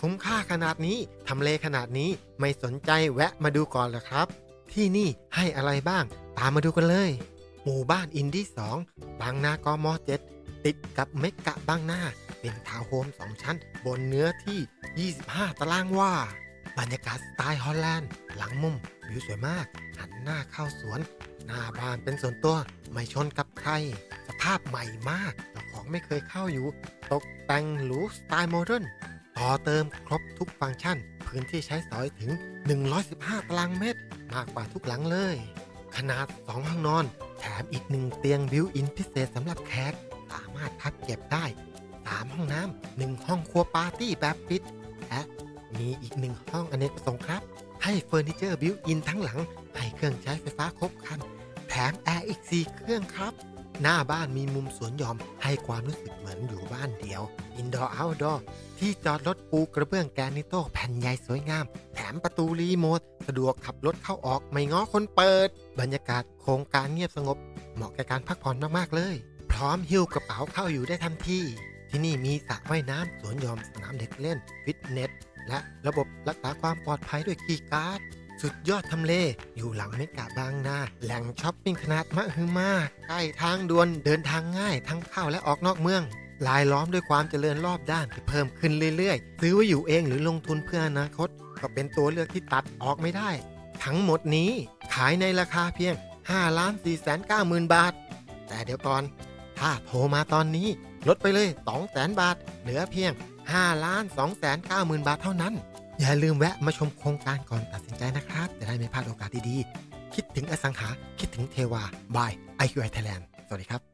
คุ้มค่าขนาดนี้ ทำเลขนาดนี้ไม่สนใจแวะมาดูก่อนเหรอครับ ที่นี่ให้อะไรบ้าง ตามมาดูกันเลย หมู่บ้านอินดี้2บางนากม7ติดกับเมกะบางนาเป็นทาวน์โฮม2ชั้น บนเนื้อที่ 25 ตารางวาบรรยากาศสไตล์ฮอลแลนด์ หลังมุมวิวสวยมาก หันหน้าเข้าสวน หน้าบ้านเป็นส่วนตัว ไม่ชนกับใคร สภาพใหม่มากเจ้าของไม่เคยเข้าอยู่ ตกแต่งหรูสไตล์โมเดิร์น ต่อเติมครบทุกฟังก์ชัน พื้นที่ใช้สอยถึง 115 ตารางเมตร มากกว่าทุกหลังเลย ขนาด 2 ห้องนอน แถมอีกหนึ่งเตียงบิวอินพิเศษสำหรับแขกสามารถพับเก็บได้ 3 ห้องน้ำหนึ่งห้องครัวปาร์ตี้แบบปิด และมีอีกหนึ่งห้องอเนกประสงค์ครับ ให้เฟอร์นิเจอร์บิวอินทั้งหลัง ให้เครื่องใช้ไฟฟ้าครบครัน แถมแอร์อีก 4 เครื่องครับ หน้าบ้านมีมุมสวนหย่อมให้ความรู้สึกเหมือนอยู่บ้านเดียว อินดอร์เอาท์ดอร์ที่จอดรถปูกระเบื้องแกรนิโตแผ่นใหญ่สวยงาม แถมประตูรีโมทสะดวกขับรถเข้าออกไม่ง้อคนเปิด บรรยากาศโครงการเงียบสงบ เหมาะแก่การพักผ่อนมากๆเลย พร้อมหิ้วกระเป๋าเข้าอยู่ได้ทันทีที่นี่มีสระว่ายน้ำสวนหย่อมสนามเด็กเล่น ฟิตเนส และระบบรักษาความปลอดภัยด้วยคีย์การ์ดสุดยอดทำเล อยู่หลังเมกะบางนา แหล่งช้อปปิ้งขนาดมหึมา ใกล้ทางด่วนเดินทางง่ายทั้งเข้าและออกนอกเมือง ลายล้อมด้วยความเจริญรอบด้านที่เพิ่มขึ้นเรื่อยๆ ซื้อไว้อยู่เองหรือลงทุนเพื่ออนาคต ก็เป็นตัวเลือกที่ตัดออกไม่ได้ ทั้งหมดนี้ขายในราคาเพียง5ล้าน4 9 0 0 0 0บาท แต่เดี๋ยวก่อน ถ้าโทรมาตอนนี้ ลดไปเลย2 0 0 0 0 0บาท เหลือเพียง5ล้าน2 9 0 0 0 0บาทเท่านั้น อย่าลืมแวะมาชมโครงการก่อนตัดสินใจนะครับ จะได้ไม่พลาดโอกาสดีๆ คิดถึงอสังหา คิดถึงเทวาบาย IQI Thailand สวัสดีครับ